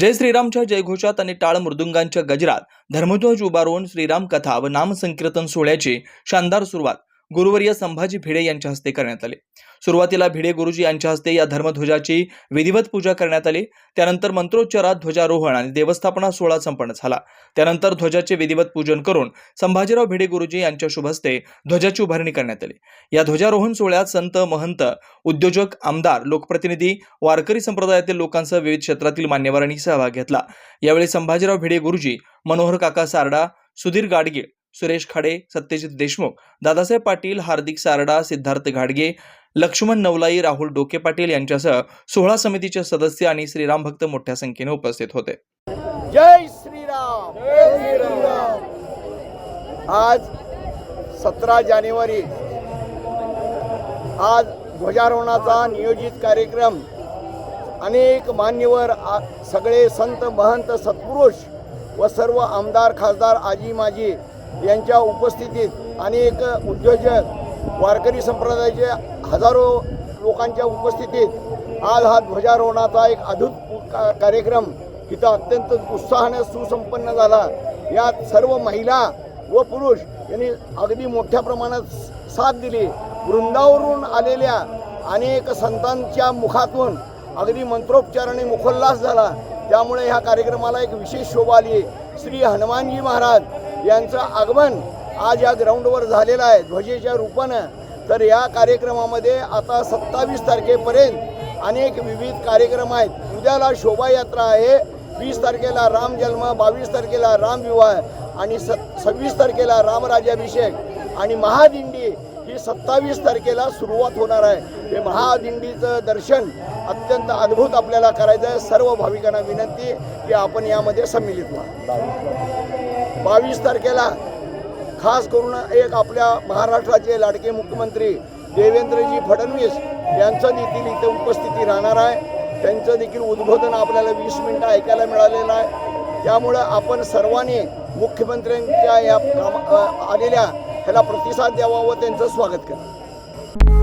जय श्रीरामच्या जयघोषात आणि टाळ मृदुंगांच्या गजरात धर्मध्वज उभारून श्रीराम कथा व नामसंकीर्तन सोहळ्याची शानदार सुरुवात. गुरुवर्य संभाजी भिडे यांच्या हस्ते करण्यात आले. सुरुवातीला भिडे गुरुजी यांच्या हस्ते या धर्मध्वजाची विधिवत पूजा करण्यात आली. त्यानंतर मंत्रोच्चारात ध्वजारोहण आणि देवस्थापना सोहळा संपन्न झाला. त्यानंतर ध्वजाचे विधिवत पूजन करून संभाजीराव भिडे गुरुजी यांच्या शुभ हस्ते ध्वजाची उभारणी करण्यात आली. या ध्वजारोहण सोहळ्यात संत महंत उद्योजक आमदार लोकप्रतिनिधी वारकरी संप्रदायातील लोकांसह विविध क्षेत्रातील मान्यवरांनी सहभाग घेतला. यावेळी संभाजीराव भिडे गुरुजी मनोहर काका सारडा सुधीर गाडगीळ सुरेश खाडे सत्यजित देशमुख दादासाहेब पाटील हार्दिक सारडा सिद्धार्थ घाडगे लक्ष्मण नवलाई राहुल डोके पाटील यांच्यासह सोहळा समितीचे सदस्य आणि श्रीराम भक्त मोठ्या संख्येने उपस्थित होते. जय श्रीराम. आज सतरा जानेवारी. आज ध्वजारोहणाचा नियोजित कार्यक्रम. अनेक मान्यवर सगळे संत महंत सत्पुरुष व सर्व आमदार खासदार आजी माजी यांच्या उपस्थितीत अनेक उद्योजक वारकरी संप्रदायाचे हजारो लोकांच्या उपस्थितीत आज हा ध्वजारोहणाचा एक अद्भुत का- कार्यक्रम इथं अत्यंत उत्साहाने सुसंपन्न झाला. यात सर्व महिला व पुरुष यांनी अगदी मोठ्या प्रमाणात साथ दिली. वृंदावरून आलेल्या अनेक संतांच्या मुखातून अगदी मंत्रोपचाराने मुखोल्लास झाला. त्यामुळे ह्या कार्यक्रमाला एक विशेष शोभा आली. श्री हनुमानजी महाराज यांचं आगमन आज या ग्राउंडवर झालेलं आहे. ध्वजेच्या रूपानं. तर या कार्यक्रमामध्ये आता सत्तावीस तारखेपर्यंत अनेक विविध कार्यक्रम आहेत. उद्याला शोभायात्रा आहे. वीस तारखेला राम जन्म बावीस तारखेला रामविवाह आणि स सव्वीस तारखेला रामराज्याभिषेक आणि महादिंडी ही सत्तावीस तारखेला सुरुवात होणार आहे. हे महादिंडीचं दर्शन अत्यंत अद्भुत आपल्याला करायचं आहे. सर्व भाविकांना विनंती की आपण यामध्ये सम्मिलित व्हा. बावीस तारखेला खास करून एक आपल्या महाराष्ट्राचे लाडके मुख्यमंत्री देवेंद्रजी फडणवीस यांचं देखील इथे उपस्थिती राहणार आहे. त्यांचं देखील उद्बोधन आपल्याला वीस मिनटं ऐकायला मिळालेलं आहे. त्यामुळं आपण सर्वांनी मुख्यमंत्र्यांच्या या आलेल्या ह्याला प्रतिसाद द्यावा व त्यांचं स्वागत करा.